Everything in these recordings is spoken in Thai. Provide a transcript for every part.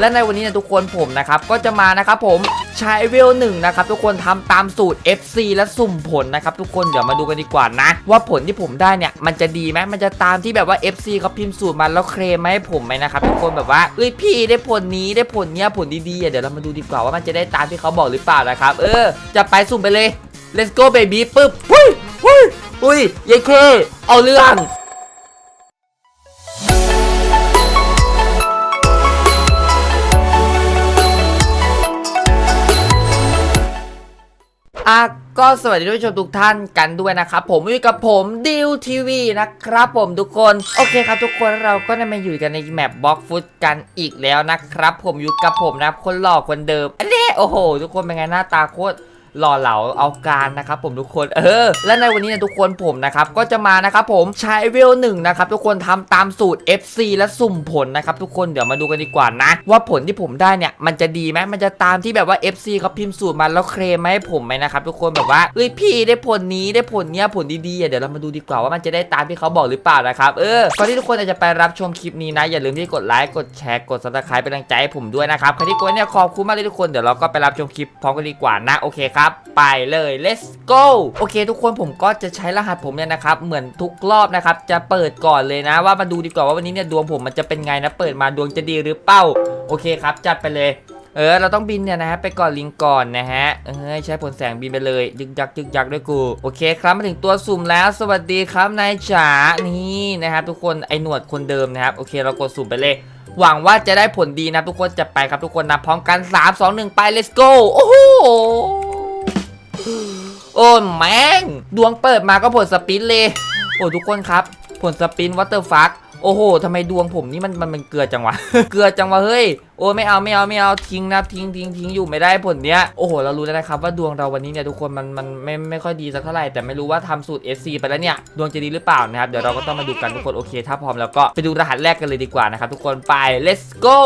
และในวันนี้นะทุกคนผมนะครับก็จะมานะครับผมใช้เวลหนึ่งนะครับทุกคนทำตามสูตร FC และสุ่มผลนะครับทุกคนเดี๋ยวมาดูกันดีกว่านะ ว่าผลที่ผมได้เนี่ยมันจะดีไหมมันจะตามที่แบบว่า FC เขาพิมพ์สูตรมาแล้วเคลมมาให้ผมไหมนะครับทุกคนแบบว่าเอ้ยพี่ได้ผลนี้ได้ผลเนี้ยผลดีๆอะเดี๋ยวเรามาดูดีกว่าว่ามันจะได้ตามที่เขาบอกหรือเปล่านะครับเออ จะไปสุ่มไปเลย let's go baby ปึ๊บหุ้ยหุ้ยหุ้ยยายเคเอาเรื่อง อะก็สวัสดีทุกผู้ชมทุกท่านกันด้วยนะครับผมอยู่กับผมดิวทีวีนะครับผมทุกคนโอเคครับทุกคนเราก็ได้มาอยู่กันในแมปบล็อกฟุตกันอีกแล้วนะครับ ผมอยู่กับผมนะครับคนหล่อคนเดิมอันนี้โอ้โห ทุกคนเป็นไงหน้าตาโคตร หล่อเหลาเอาการนะครับผมทุกคนเออ และในวันนี้นะทุกคนผมนะครับก็จะมานะครับผมใช้เวลหนึ่งนะครับทุกคนทำตามสูตร FC และสุ่มผลนะครับทุกคนเดี๋ยวมาดูกันดีกว่านะ ว่าผลที่ผมได้เนี่ยมันจะดีไหมมันจะตามที่แบบว่า FC เขาพิมพ์สูตรมาแล้วเคลมมาให้ผมไหมนะครับทุกคนแบบว่าเอ้ยพี่ได้ผลนี้ได้ผลเนี้ยผลดีๆเดี๋ยวเรามาดูดีกว่าว่ามันจะได้ตามที่เขาบอกหรือเปล่านะครับเออก่อนที่ทุกคนจะไปรับชมคลิปนี้นะอย่าลืมที่กดไลค์กดแชร์กด subscribe เป็นกำลังใจให้ผมด้วยนะครับใครที่กดเนี่ยขอบคุณมากเลยทุกคนเดี๋ยวเราก็ไปรับชมคลิปพร้อมกันดีกว่านะโอเคครับไปเลย let's go โอเค ทุกคนผมก็จะใช้รหัสผมเนี่ยนะครับ เหมือนทุกรอบนะครับ จะเปิดก่อนเลยนะ ว่ามาดูดีกว่าว่าวันนี้เนี่ยดวงผมมันจะเป็นไงนะ เปิดมาดวงจะดีหรือเปล่า โอเคครับ จัดไปเลย เออ เราต้องบินเนี่ยนะฮะ ไปก่อนลิงก่อนนะฮะ เออใช้ผลแสงบินไปเลยยึกยักยึกยักด้วยกู โอเคครับ มาถึงตัวสุ่มแล้ว สวัสดีครับนายจ๋า นี่นะครับทุกคน ไอหนวดคนเดิมนะครับ โอเค เรากดสุ่มไปเลยหวังว่าจะได้ผลดีนะทุกคนจะไปครับทุกคนนะพร้อมกัน 3 2 1 ไป let's go โอ้โห โอ้แม่ง ดวงเปิดมาก็ผลสปินเลย โอ้ทุกคนครับ ผลสปินวัตเตอร์ฟักโอ้โหทำไมดวงผมนี่มันมันมันเกลือจังวะ เกลือจังวะเฮ้ย โอ้ไม่เอาไม่เอาไม่เอาทิ้งนะทิ้งทิ้งทิ้งอยู่ไม่ได้ผลเนี้ยโอ้โหเรารู้แล้วนะครับว่าดวงเราวันนี้เนี่ยทุกคนมันมันไม่ไม่ค่อยดีสักเท่าไหร่แต่ไม่รู้ว่าทำสูตร SC ไปแล้วเนี่ยดวงจะดีหรือเปล่านะครับเดี๋ยวเราก็ต้องมาดูกันทุกคนโอเค ถ้าพร้อมแล้วก็ไปดูรหัสแรกกันเลยดีกว่านะครับทุกคนไป let's go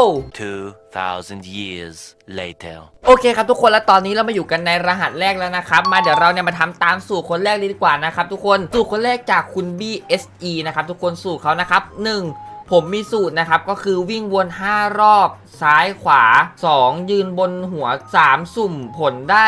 2,000 years later. โอเคครับทุกคนแล้วตอนนี้เรามาอยู่กันในรหัสแรกแล้วนะครับ มาเดี๋ยวเราเนี่ยมาทำตามสูตรคนแรกเลยดีกว่านะครับทุกคนสูตรคนแรกจากคุณ BSE นะครับทุกคนสูตรเขานะครับ1 ผมมีสูตรนะครับ ก็คือวิ่งวน 5 รอบซ้ายขวา 2 ยืนบนหัว 3 สุ่มผลได้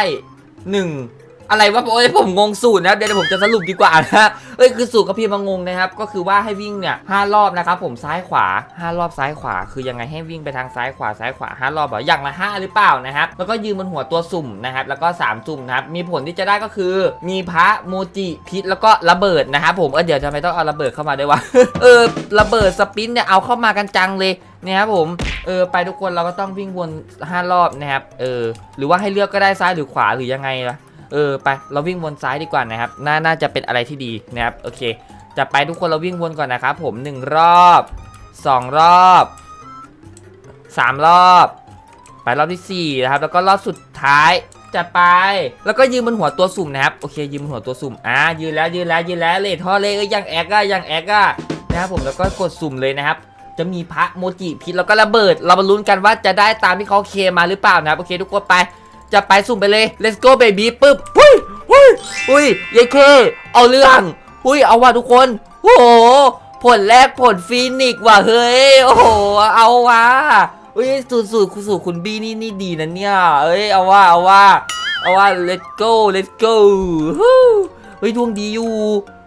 1 อะไรวะโอ้ยผมงงสูตรนะครับเดี๋ยวผมจะสรุปดีกว่านะเอ้ยคือสูตรเขาพิมพ์มางงนะครับ ก็คือว่าให้วิ่งเนี่ยห้ารอบนะครับผมซ้ายขวา 5 รอบซ้ายขวา คือยังไงให้วิ่งไปทางซ้ายขวาซ้ายขวา 5 รอบเหรออย่างละ5หรือเปล่านะครับแล้วก็ยืนบนหัวตัวสุ่มนะครับแล้วก็3สุ่มนะครับมีผลที่จะได้ก็คือ มีพระโมจิพิษแล้วก็ระเบิดนะครับผมเออเดี๋ยวจะไม่ต้องเอาระเบิดเข้ามาด้วยวะเออระเบิดสปินเนี่ยเอาเข้ามากันจังเลยนะครับผม เออ ไปทุกคนเราก็ต้องวิ่งวน 5 รอบนะครับ เออ หรือว่าให้เลือกก็ได้ซ้ายหรือขวาหรือยังไงล่ะ เออไปเราวิ่งวนซ้ายดีกว่านะครับน่าน่าจะเป็นอะไรที่ดีนะครับโอเค จะไปทุกคนเราวิ่งวนก่อนนะครับผมหนึ่งรอบสองรอบสามรอบ ไปรอบที่สี่นะครับแล้วก็รอบสุดท้ายจะไป แล้วก็ยืนบนหัวตัวสุ่มนะครับโอเคยืนบนหัวตัวสุ่มอ่ายืนแล้วยืนแล้วยืนแล้วเลทท่อเลยยังแอกอะยังแอกอะนะครับผมแล้วก็กดสุ่มเลยนะครับจะมีพระโมจิพิษแล้วก็ระเบิด เรามาลุ้นกันว่าจะได้ตามที่เขาเคลมมาหรือเปล่านะครับโอเคทุกคนไป จะไปสุ่มไปเลย let's go baby ปึ๊บหุ้ยหุ้ยหุ้ยยายเค เอาเรื่องหุ้ยเอาว่ะทุกคนโอ้โหผลแรกผลฟีนิกว่ะเฮ้ยโอ้โหเอาว่ะเฮ้ยสูตรสูตรสูตรคุณบี้นี่นี่ดีนะเนี่ย เอ้ยเอาว่าเอาว่าเอาว่า let's go let's go เฮ้ยดวงดีอยู่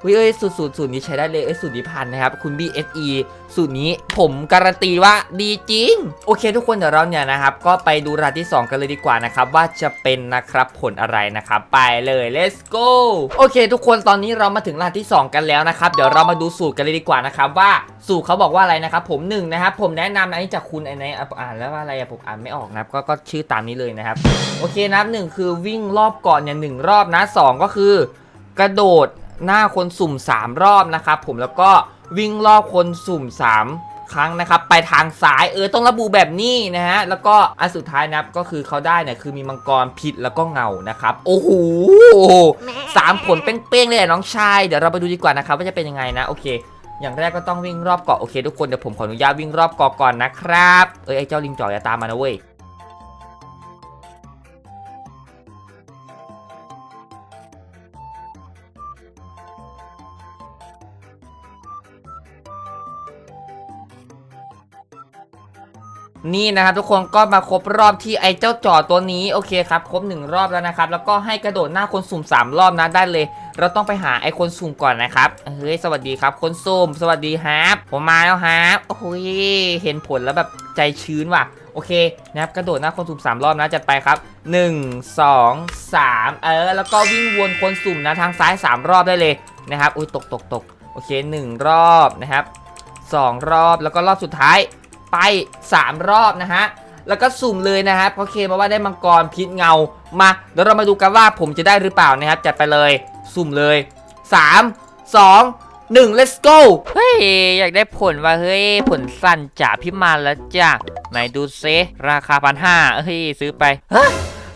เฮ้ยเอ้ยสูตรสูตรสูตรนี้ใช้ได้เลยเอ้ยสูตรนี้พันนะครับคุณ BSE สูตรนี้ผมการันตีว่าดีจริง โอเค ทุกคนเดี๋ยวเราเนี่ยนะครับ ก็ไปดูรหัสที่ 2 กันเลยดีกว่านะครับ ว่าจะเป็นนะครับผลอะไรนะครับ ไปเลย let's go โอเค ทุกคนตอนนี้เรามาถึงรหัสที่ 2 กันแล้วนะครับ เดี๋ยวเรามาดูสูตรกันเลยดีกว่านะครับว่าสูตรเขาบอกว่าอะไรนะครับผมหนึ่งนะครับผมแนะนำอันนี้จากคุณไอ้ไหนอะอ่านแล้วว่าอะไรผมอ่านไม่ออกนะครับก็ก็ชื่อตามนี้เลยนะครับโอเคนะครับหนึ่งคือวิ่งรอบก่อนเนี่ยหนึ่งรอบนะสองก็คือกระโดด หน้าคนสุ่ม 3 รอบนะครับผมแล้วก็วิ่งรอบคนสุ่ม 3 ครั้งนะครับไปทางซ้ายเออต้องระบุแบบนี้นะฮะแล้วก็อันสุดท้ายนะครับก็คือเขาได้เนี่ยคือมีมังกรพิษแล้วก็เงานะครับโอ้โหสามผลเป้งๆเลยน้องชายเดี๋ยวเราไปดูดีกว่านะครับว่าจะเป็นยังไงนะโอเคอย่างแรกก็ต้องวิ่งรอบเกาะโอเคทุกคนเดี๋ยวผมขออนุญาตวิ่งรอบเกาะก่อนนะครับเอ้ยไอ้เจ้าลิงจ่อยอย่าตามมานะเว้ย นี่นะครับทุกคนก็มาครบรอบที่ไอ้เจ้าจอตัวนี้โอเคครับครบหนึ่งรอบแล้วนะครับแล้วก็ให้กระโดดหน้าคนสุ่มสามรอบนะได้เลย เราต้องไปหาไอ้คนสุ่มก่อนนะครับเฮ้ยสวัสดีครับ คนสุ่มสวัสดีครับผมมาแล้วครับโอ้โหเห็นผลแล้วแบบใจชื้นว่ะโอเคนะครับกระโดดหน้าคนสุ่มสามรอบนะจัดไปครับ 1 2 3 เออ แล้วก็วิ่งวนคนสุ่มนะทางซ้าย 3 รอบได้เลยนะครับอุ้ยตกตกตกโอเค 1 รอบนะครับ2 รอบแล้วก็รอบสุดท้าย ไป 3 รอบนะฮะ แล้วก็สุ่มเลยนะครับโอเคมาว่าได้มังกรพิษเงามาเดี๋ยวเรามาดูกันว่าผมจะได้หรือเปล่านะครับจัดไปเลยสุ่มเลย 3 2 1 let's go เฮ้ย อยากได้ผลว่าเฮ้ย ผลสั้นจ่าพิมานแล้วจ้ะไหนดูเซราคาพันห้าเฮ้ย ซื้อไปฮะ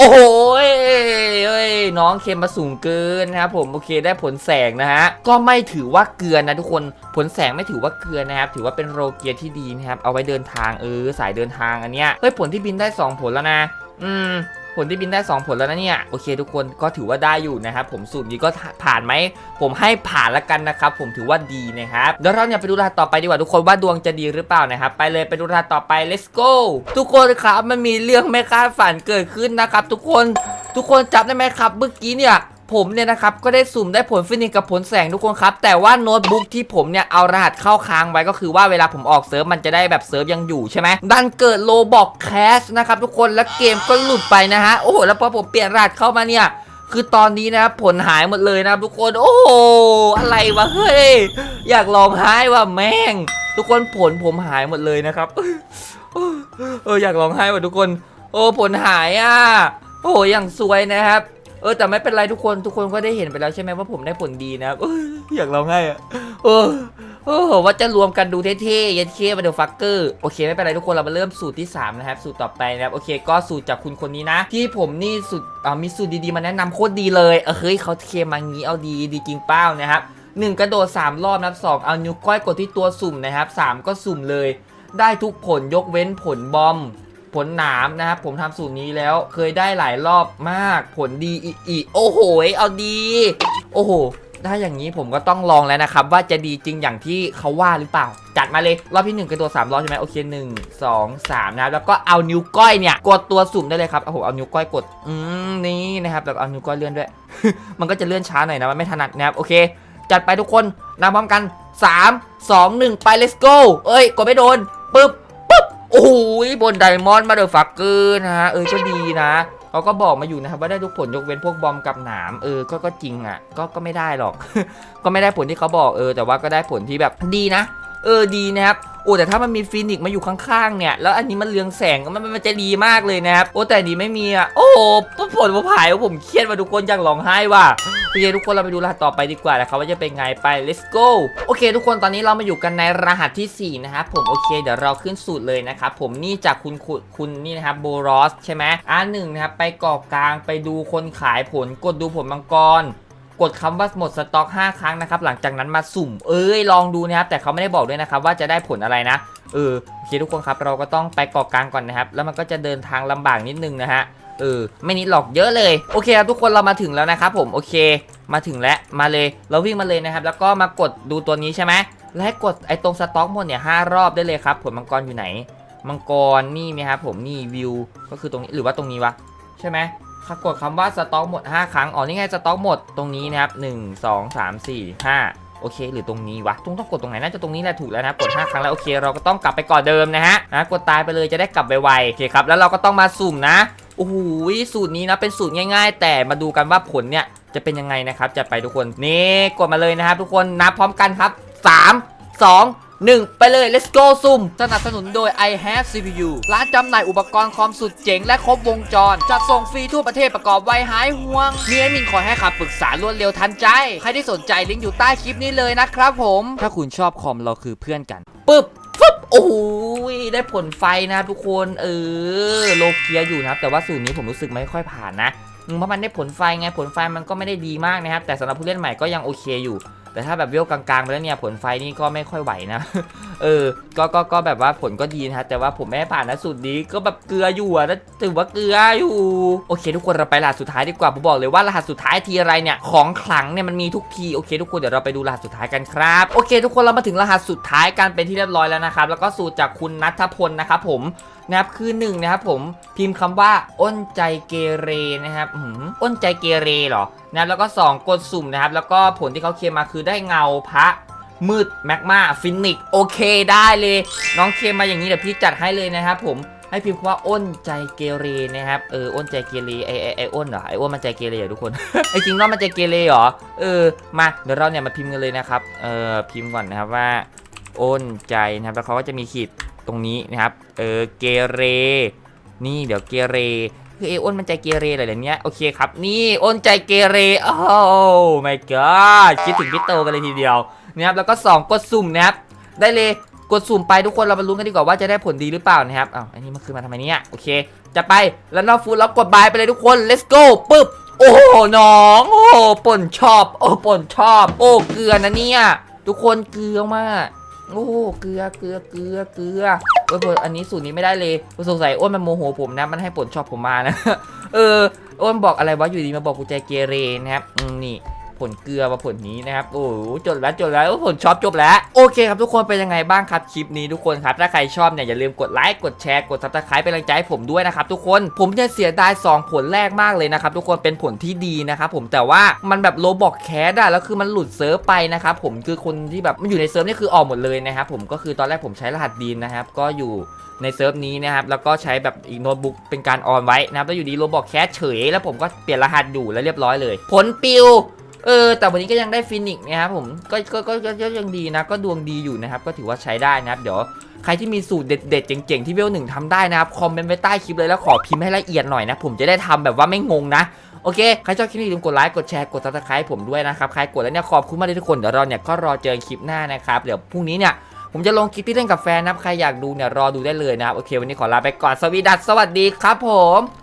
โอ้โหยเอ้ยน้องเค็มมาสูงเกินนะครับผมโอเคได้ผลแสงนะฮะก็ไม่ถือว่าเกลือนะทุกคนผลแสงไม่ถือว่าเกลือนะครับถือว่าเป็นโรเกียที่ดีนะครับเอาไว้เดินทางเออสายเดินทางอันเนี้ยเฮ้ยผลที่บินได้ 2 ผลแล้วนะอืม ผลที่บินได้2ผลแล้วนะเนี่ยโอเค ทุกคนก็ถือว่าได้อยู่นะครับผมสูตรนี้ก็ผ่านไหมผมให้ผ่านละกันนะครับผมถือว่าดีนะครับเดี๋ยวเราเนี่ยไปดูรหัสต่อไปดีกว่าทุกคนว่าดวงจะดีหรือเปล่านะครับไปเลยไปดูรหัสต่อไป let's go ทุกคนครับมันมีเรื่องไม่คาดฝันเกิดขึ้นนะครับทุกคนทุกคนจับได้ไหมครับเมื่อกี้เนี่ย ผมเนี่ยนะครับก็ได้สุ่มได้ผลฟินิกกับผลแสงทุกคนครับ แต่ว่าโน้ตบุ๊กที่ผมเนี่ยเอารหัสเข้าค้างไว้ก็คือว่าเวลาผมออกเซิร์ฟมันจะได้แบบเซิร์ฟยังอยู่ใช่ไหมดันเกิดโลบอกแคสนะครับทุกคนแล้วเกมก็หลุดไปนะฮะโอ้โหแล้วพอผมเปลี่ยนรหัสเข้ามาเนี่ยคือตอนนี้นะครับผลหายหมดเลยนะทุกคนโอ้โหอะไรวะเฮ้ยอยากลองหายว่ะแม่ง ทุกคนผลผมหายหมดเลยนะครับเอออยากลองให้ว่ะทุกคน โอ้ผลหายอะโอ้อย่างสวยนะครับ เออแต่ไม่เป็นไรทุกคนทุกคนก็ได้เห็นไปแล้วใช่ไหมว่าผมได้ผลดีนะครับอยอยากลองให้อะเออโอ้โหว่าจะรวมกันดูเท่ๆย็นเคมาเดลฟักเกอร์โอเคไม่เป็นไรทุกคนเรามาเริ่มสูตรที่สามนะครับ สูตรต่อไปนะครับโอเค ก็สูตรจากคุณคนนี้นะ ที่ผมนี่สูตรอ่ามีสูตรดีๆมาแนะนำโคตรดีเลยเออเฮ้ยเขาเคมางี้เอาดีดีจริงเป้านะครับหนึ่งกระโดดสามรอบนะครับสองเอานิ้วก้อยกดที่ตัวสุ่มนะครับสามก็สุ่มเลย ได้ทุกผลยกเว้นผลบอม ผลหนามนะครับผมทำสูตรนี้แล้วเคยได้หลายรอบมากผลดีอีกโอ้โหเอาดี โอ้โหถ้าอย่างนี้ผมก็ต้องลองแล้วนะครับ ว่าจะดีจริงอย่างที่เขาว่าหรือเปล่า จัดมาเลยรอบที่หนึ่งกระโดดสามรอบใช่ไหมโอเคหนึ่งสองสามนะครับแล้วก็เอานิ้วก้อยเนี่ย กดตัวสุ่มได้เลยครับโอ้โหเอานิ้วก้อยกดอืมนี่นะครับแล้วเอานิ้วก้อยเลื่อนด้วย มันก็จะเลื่อนช้าหน่อยนะมันไม่ถนัดนะครับโอเค จัดไปทุกคนนับพร้อมกัน 3 2 1 ไป let's go เอ้ยกดไม่โดนปึ๊บ โอ้โหบนไดมอนด์มาเดอฟักเกอร์นะฮะเออก็ดีนะเขาก็บอกมาอยู่นะครับว่าได้ทุกผลยกเว้นพวกบอมกับหนามเออก็ก็จริงอะก็ก็ไม่ได้หรอก ก็ไม่ได้ผลที่เขาบอกเออ แต่ว่าก็ได้ผลที่แบบดีนะ เออดีนะครับโอ้แต่ถ้ามันมีฟินิกซ์มาอยู่ข้างๆเนี่ยแล้วอันนี้มันเรืองแสงมันมันจะดีมากเลยนะครับโอ้แต่นี้ไม่มีอะโอ้โหผลผายว่าผมเครียดว่าทุกคนอยากร้องไห้ว่ะโอเคทุกคนเราไปดูรหัสต่อไปดีกว่านะครับว่าจะเป็นไงไป let's go โอเค ทุกคนตอนนี้เรามาอยู่กันในรหัสที่ 4 นะครับผมโอเค เดี๋ยวเราขึ้นสูตรเลยนะครับผมนี่จากคุณคุณคุณนี่นะครับโบรอสใช่ไหมอ่าหนึ่งนะครับไปกอกกลางไปดูคนขายผลกดดูผลมังกร กดคำว่าหมดสต็อก 5 ครั้งนะครับหลังจากนั้นมาสุ่มเอ้ยลองดูนะครับแต่เขาไม่ได้บอกด้วยนะครับว่าจะได้ผลอะไรนะเออโอเคทุกคนครับเราก็ต้องไปกรอกกลางก่อนนะครับ แล้วมันก็จะเดินทางลำบากนิดนึงนะฮะเออไม่นิดหรอกเยอะเลยโอเคครับทุกคนเรามาถึงแล้วนะครับผมโอเค มาถึงแล้วมาเลยเราวิ่งมาเลยนะครับ แล้วก็มากดดูตัวนี้ใช่ไหมและให้กดไอ้ตรงสต็อกหมดเนี่ยห้ารอบได้เลยครับผลมังกรอยู่ไหน มังกรนี่ไหมครับผมนี่วิวก็คือตรงนี้หรือว่าตรงนี้วะใช่ไหม ถ้ากดคำว่าสต็อกหมด 5 ครั้ง อ๋อ นี่ไงสต็อกหมด ตรงนี้นะครับ1 2 3 4 5 โอเค หรือตรงนี้วะตรงต้องกดตรงไหน น่าจะตรงนี้แหละถูกแล้วนะ กด 5 ครั้งแล้วโอเค เราก็ต้องกลับไปก่อนเดิมนะฮะนะกดตายไปเลยจะได้กลับไวๆ โอเคครับ แล้วเราก็ต้องมาสุ่มนะ โอ้โห สูตรนี้นะ เป็นสูตรง่าย ๆ แต่มาดูกันว่าผลเนี่ยจะเป็นยังไงนะครับ จะไปทุกคน นี่กดมาเลยนะครับทุกคน นับพร้อมกันครับ 3 2 1 ไปเลย let's go ซุ่มสนับสนุนโดย i have CPU ร้านจำหน่ายอุปกรณ์คอมสุดเจ๋งและครบวงจร จัดส่งฟรีทั่วประเทศประกอบไวหายห่วง มีแอดมินคอยให้คำปรึกษารวดเร็วทันใจ ใครที่สนใจลิงก์อยู่ใต้คลิปนี้เลยนะครับผม ถ้าคุณชอบคอมเราคือเพื่อนกันปึ๊บฟึบโอ้โหได้ผลไฟนะทุกคนเออโลเกียอยู่นะครับแต่ว่าสูตรนี้ผมรู้สึกไม่ค่อยผ่านนะเพราะมันได้ผลไฟไงผลไฟมันก็ไม่ได้ดีมากนะครับแต่สำหรับผู้เล่นใหม่ก็ยังโอเคอยู่ แต่ถ้าแบบเวลกลางๆไปแล้วเนี่ยผลไฟนี่ก็ไม่ค่อยไหวนะ เออ ก็ก็ก็แบบว่าผลก็ดีนะแต่ว่าผมไม่ผ่านนะสุดนี้ก็แบบเกลืออยู่อะแล้วถือว่าเกลืออยู่ โอเค ทุกคนเราไปรหัสสุดท้ายดีกว่าผมบอกเลยว่ารหัสสุดท้ายทีอะไรเนี่ยของขลังเนี่ยมันมีทุกทีโอเคทุกคนเดี๋ยวเราไปดูรหัสสุดท้ายกันครับโอเค ทุกคนเรามาถึงรหัสสุดท้ายกันเป็นที่เรียบร้อยแล้วนะครับแล้วก็สูตรจากคุณนัทพลนะครับผมนะครับคือหนึ่งนะครับผมพิมพ์คำว่าอ้นใจเกเรนะครับอ้นใจเกเรเหรอนะครับแล้วก็สองกดสุ่มนะครับแล้วก็ผลที่เขาเคลมมาคือได้เงาพระมืดแมกมาฟินิกโอเคได้เลย น้องเคมมาอย่างนี้เดี๋ยวพี่จัดให้เลยนะครับผมให้พิมพ์ว่าอ้นใจเกเรนะครับเอออ้นใจเกเรไอไอไออ้นเหรอไออ้นมันใจเกเรเหรอทุกคน ไอจริงว่ามันใจเกเรเหรอเออมาเดี๋ยวเราเนี่ยมาพิมพ์กันเลยนะครับเออพิมพ์ก่อนนะครับว่าอ้นใจนะครับแล้วเขาก็จะมีขีดตรงนี้นะครับเออเกเรนี่เดี๋ยวเกเร คือไออ้นมันใจเกเรอะไรแบบเนี้ยโอเคครับนี่อ้นใจเกเรโอ้ my god คิดถึงพี่โตกันเลยทีเดียวนะครับแล้วก็ 2 กดสุ่มนะครับได้เลยกดสุ่มไปทุกคนเรามาลุ้นกันดีกว่าว่าจะได้ผลดีหรือเปล่านะครับอ้าวอันนี้มันคือมาทำไมเนี่ยโอเค จะไปแล้วนอกฟูดแล้วกดบายไปเลยทุกคน let's go ปึ๊บโอ้โหน้อง โอ้ป่นชอบ โอ้ป่นชอบ โอ้เกลือนะเนี่ย ทุกคนเกลือมากโอ้เกลือเกลือเกลือเกลือ โอ้ยอันนี้สูตรนี้ไม่ได้เลยสงสัยอ้วนมันโมโหผมนะ มันให้ผลชอบผมมานะ เออ อ้วนบอกอะไรวะ อยู่ดีมาบอกกูใจเกเรนะครับอืมนี่ ผลเกลือมาผลนี้นะครับโอ้โหจบแล้วจบแล้วผลช็อปจบแล้วโอเคครับทุกคนเป็นยังไงบ้างครับคลิปนี้ทุกคนครับถ้าใครชอบเนี่ยอย่าลืมกดไลค์กดแชร์กดซับสไครป์เป็นกำลังใจให้ผมด้วยนะครับทุกคนผมจะเสียดาย2ผลแรกมากเลยนะครับทุกคนเป็นผลที่ดีนะครับผมแต่ว่ามันแบบโลบอกแคสอะแล้วคือมันหลุดเซิร์ฟไปนะครับผมคือคนที่แบบมันอยู่ในเซิร์ฟนี่คือออกหมดเลยนะครับผมก็คือตอนแรกผมใช้รหัสดีนนะครับก็อยู่ในเซิร์ฟนี้นะครับแล้วก็ใช้แบบอีกโน้ตบุ๊กเป็นการออนไว้นะครับแล้วอยู่ดีโลบอกแคสเฉย แล้วผมก็เปลี่ยนรหัสอยู่แล้วเรียบร้อยเลย ผลปิว เออแต่วันนี้ก็ยังได้ฟินิกนะครับผมก็ก็ก็ก็ยังดีนะ ก็ดวงดีอยู่นะครับ ก็ถือว่าใช้ได้นะครับ เดี๋ยวใครที่มีสูตรเด็ดๆเจ๋งๆที่เวลหนึ่งทำได้นะครับคอมเมนต์ไว้ใต้คลิปเลยแล้วขอพิมพ์ให้ละเอียดหน่อยนะ ผมจะได้ทำแบบว่าไม่งงนะโอเค ใครชอบคลิปนี้อย่าลืมกดไลค์กดแชร์กดซับสไครต์ผมด้วยนะครับใครกดแล้วเนี่ยขอบคุณมากเลยทุกคนเดี๋ยวเราเนี่ยก็รอเจอคลิปหน้านะครับเดี๋ยวพรุ่งนี้เนี่ยผมจะลงคลิปที่เล่นกับแฟนนะครับใครอยากดูเนี่ยรอดูได้เลยนะครับโอเค วันนี้ขอลาไปก่อนสวีดัสสวัสดีครับผม